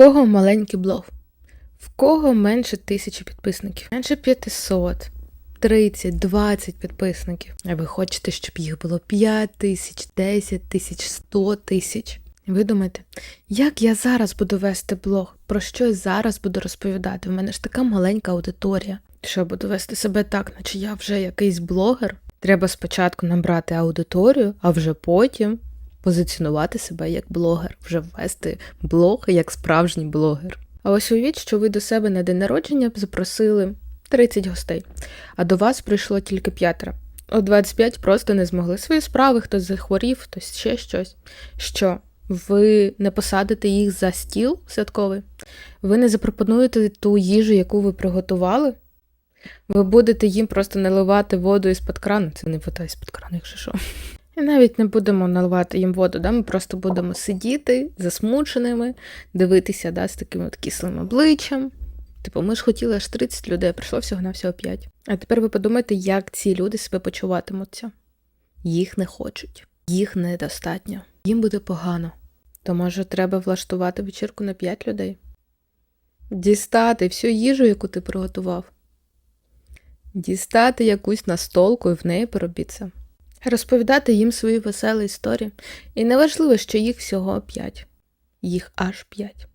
кого маленький блог? В кого менше тисячі підписників? Менше 500, 30, 20 підписників. А ви хочете, щоб їх було 5 тисяч, 10 тисяч, 100 тисяч. Ви думаєте, як я зараз буду вести блог? Про що я зараз буду розповідати? У мене ж така маленька аудиторія. Що буду вести себе так, наче я вже якийсь блогер? Треба спочатку набрати аудиторію, а вже потім позиціонувати себе як блогер, вже ввести блог як справжній блогер. А ось уявіть, що ви до себе на день народження запросили 30 гостей, а до вас прийшло тільки п'ятеро. От 25 просто не змогли свої справи, хтось захворів, хтось ще щось. Що? Ви не посадите їх за стіл святковий? Ви не запропонуєте ту їжу, яку ви приготували? Ви будете їм просто наливати воду із-під крану. Це не вода із-під крану, якщо що. Навіть не будемо наливати їм воду, да? ми просто будемо сидіти засмученими, дивитися да, з таким от кислим обличчям. Типу, ми ж хотіли аж 30 людей, а прийшло всього на всього 5. А тепер ви подумайте, як ці люди себе почуватимуться. Їх не хочуть, їх недостатньо, їм буде погано. То може треба влаштувати вечірку на 5 людей? Дістати всю їжу, яку ти приготував. Дістати якусь настолку і в неї поробіться. Розповідати їм свої веселі історії. І неважливо, що їх всього п'ять, Їх аж 5.